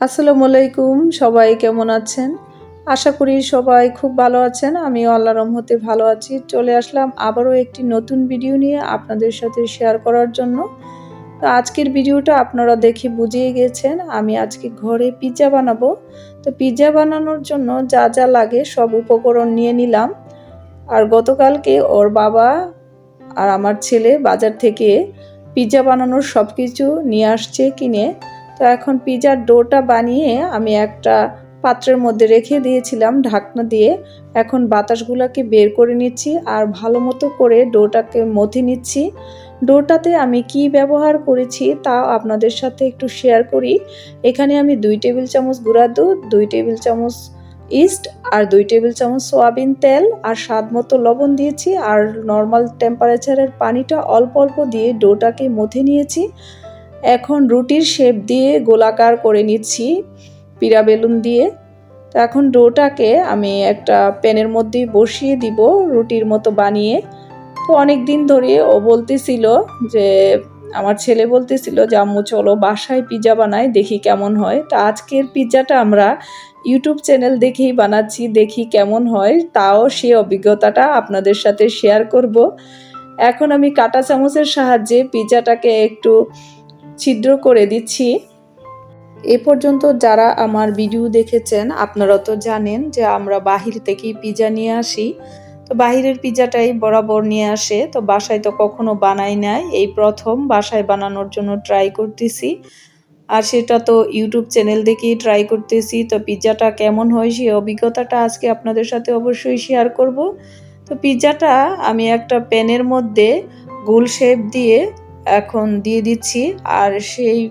আসসালামু আলাইকুম, সবাই কেমন আছেন? আশা করি সবাই খুব ভালো আছেন আমি আল্লাহ রহমতে ভালো আছি। চলে আসলাম আবারও একটি নতুন ভিডিও নিয়ে আপনাদের সাথে শেয়ার করার জন্য। তো আজকের ভিডিওটা আপনারা দেখে বুঝিয়ে গেছেন, আমি আজকে ঘরে পিৎজা বানাবো। তো পিৎজা বানানোর জন্য যা যা লাগে সব উপকরণ নিয়ে নিলাম। আর গতকালকে ওর বাবা আর আমার ছেলে বাজার থেকে পিৎজা বানানোর সব কিছু নিয়ে আসছে কিনে। তো এখন পিজার ডোটা বানিয়ে আমি একটা পাত্রের মধ্যে রেখে দিয়েছিলাম ঢাকনা দিয়ে। এখন বাতাসগুলোকে বের করে নিচ্ছি আর ভালো মতো করে ডোটাকে মথে নিচ্ছি। ডোটাতে আমি কি ব্যবহার করেছি তা আপনাদের সাথে একটু শেয়ার করি। এখানে আমি দুই টেবিল চামচ গুঁড়া দুধ, দুই টেবিল চামচ ইস্ট আর দুই টেবিল চামচ সোয়াবিন তেল আর স্বাদ মতো লবণ দিয়েছি। আর নর্মাল টেম্পারেচারের পানিটা অল্প অল্প দিয়ে ডোটাকে মথে নিয়েছি। এখন রুটির শেপ দিয়ে গোলাকার করে নিচ্ছি পিরা বেলুন দিয়ে। তো এখন ডোটাকে আমি একটা প্যানের মধ্যে বসিয়ে দিব রুটির মতো বানিয়ে। তো অনেক দিন ধরে ও বলতেছিল যে, আমার ছেলে বলতেছিল যে, আম্মু, চলো বাসায় পিৎজা বানাই, দেখি কেমন হয়। তো আজকের পিৎজাটা আমরা ইউটিউব চ্যানেল দেখেই বানাচ্ছি, দেখি কেমন হয়। তাও সে অভিজ্ঞতাটা আপনাদের সাথে শেয়ার করব। এখন আমি কাটা চামচের সাহায্যে পিৎজাটাকে একটু ছিদ্র করে দিচ্ছি। এ পর্যন্ত যারা আমার ভিডিও দেখেছেন, আপনারা তো জানেন যে আমরা বাহির থেকেই পিজা নিয়ে আসি। তো বাহিরের পিজাটাই বরাবর নিয়ে আসে। তো বাসায় তো কখনো বানাই নাই। এই প্রথম বাসায় বানানোর জন্য ট্রাই করতেছি। আর সেটা তো ইউটিউব চ্যানেল দেখেই ট্রাই করতেছি। তো পিৎজাটা কেমন হয় সেই অভিজ্ঞতাটা আজকে আপনাদের সাথে অবশ্যই শেয়ার করব। তো পিৎজাটা আমি একটা প্যানের মধ্যে গোল শেপ দিয়ে এখন দিয়ে দিচ্ছি। আর সেই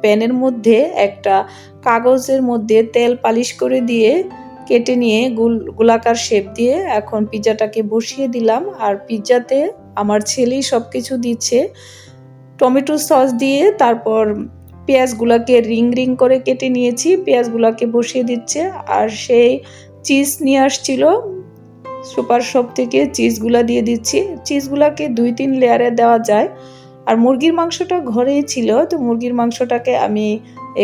প্যানের মধ্যে একটা কাগজের মধ্যে তেল পালিশ করে দিয়ে কেটে নিয়ে গুল, গোলাকার শেপ দিয়ে এখন পিৎজাটাকে বসিয়ে দিলাম। আর পিৎজাতে আমার ছেলেই সব কিছু দিচ্ছে। টমেটো সস দিয়ে তারপর পেঁয়াজগুলোকে রিং রিং করে কেটে নিয়েছি। পেঁয়াজগুলোকে বসিয়ে দিচ্ছে। আর সেই চিজ নিয়ে আসছিল। সুপার শপ থেকে চিজগুলা দিয়ে দিচ্ছি। চিজগুলাকে দুই, তিন লেয়ারে দেওয়া যায়। আর মুরগির মাংসটা ঘরেই ছিল, তো মুরগির মাংসটাকে আমি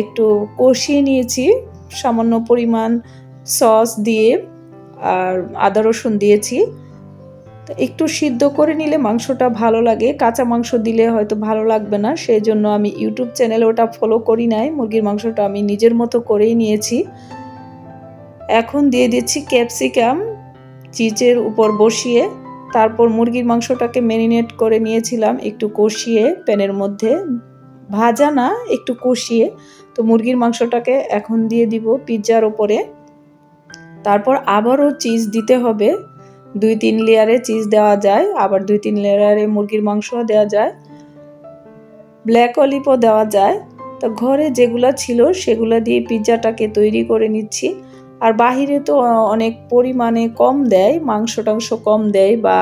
একটু কষিয়ে নিয়েছি, সামান্য পরিমাণ সস দিয়ে আর আদা রসুন দিয়েছি। একটু সিদ্ধ করে নিলে মাংসটা ভালো লাগে, কাঁচা মাংস দিলে হয়তো ভালো লাগবে না সেই জন্য আমি ইউটিউব চ্যানেলে ওটা ফলো করি নাই, মুরগির মাংসটা আমি নিজের মতো করেই নিয়েছি। এখন দিয়ে দিচ্ছি ক্যাপসিকাম চিচের উপর বসিয়ে তারপর মুরগির মাংসটাকে ম্যারিনেট করে নিয়েছিলাম একটু কষিয়ে প্যানের মধ্যে। ভাজা না, একটু কষিয়ে। তো মুরগির মাংসটাকে এখন দিয়ে দিব পিৎজার ওপরে। তারপর আবারও চিজ দিতে হবে। দুই তিন লেয়ারে চিজ দেওয়া যায়, আবার দুই তিন লেয়ারে মুরগির মাংসও দেওয়া যায়। ব্ল্যাক অলিপও দেওয়া যায়। তো ঘরে যেগুলো ছিল সেগুলো দিয়ে পিৎজাটাকে তৈরি করে নিচ্ছি। আর বাহিরে তো অনেক পরিমাণে কম দেয়, মাংস টাংস কম দেয় বা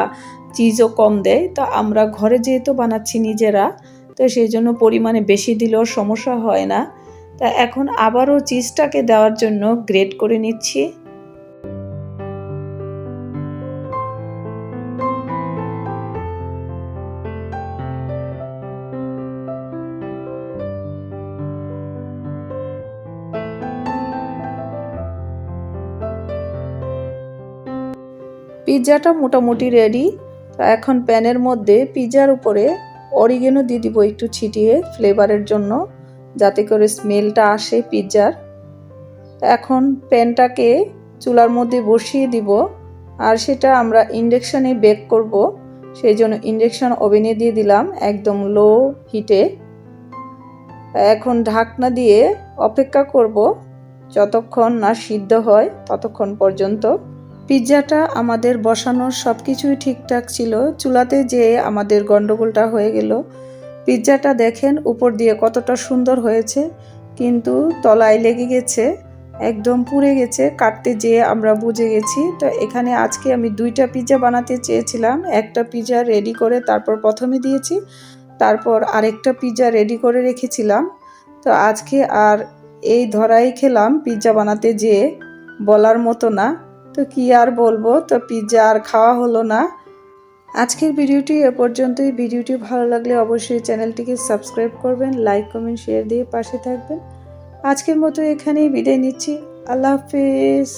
চিজও কম দেয়। তো আমরা ঘরে যেহেতু বানাচ্ছি নিজেরা, তো সেই জন্য পরিমাণে বেশি দিলেও সমস্যা হয় না। তা এখন আবারও চিজটাকে দেওয়ার জন্য গ্রেট করে নিচ্ছি। পিৎজাটা মোটামুটি রেডি এখন প্যানের মধ্যে পিৎজার উপরে অরিগেনো দিয়ে দিব একটু ছিটিয়ে ফ্লেভারের জন্য, যাতে করে স্মেলটা আসে পিৎজার এখন প্যানটাকে চুলার মধ্যে বসিয়ে দিব, আর সেটা আমরা ইন্ডাকশানে বেক করব। সেই জন্য ইন্ডাকশান ওভেনে দিয়ে দিলাম একদম লো হিটে এখন ঢাকনা দিয়ে অপেক্ষা করব, যতক্ষণ না সিদ্ধ হয় ততক্ষণ পর্যন্ত। পিৎজাটা আমাদের বসানোর সব কিছুই ঠিকঠাক ছিল। চুলাতে যে আমাদের গণ্ডগোলটা হয়ে গেল। পিৎজাটা দেখেন উপর দিয়ে কতটা সুন্দর হয়েছে। কিন্তু তলায় লেগে গেছে, একদম পুড়ে গেছে, কাটতে যেয়ে আমরা বুঝে গেছি। তো এখানে আজকে আমি দুইটা পিৎজা বানাতে চেয়েছিলাম। একটা পিৎজা রেডি করে তারপর প্রথমে দিয়েছি, তারপর আরেকটা পিৎজা রেডি করে রেখেছিলাম। তো আজকে আর এই ধরাই খেলাম পিৎজা বানাতে যেয়ে, বলার মতো না। তো কি আর বলব? তো পিৎজা আর খাওয়া হলো না। আজকের ভিডিওটি এ পর্যন্তই। ভিডিওটি ভালো লাগলে অবশ্যই চ্যানেলটিকে সাবস্ক্রাইব করবেন লাইক কমেন্ট শেয়ার দিয়ে পাশে থাকবেন। আজকের মতো এখানেই বিদায় নিচ্ছি। আল্লাহ হাফিজ।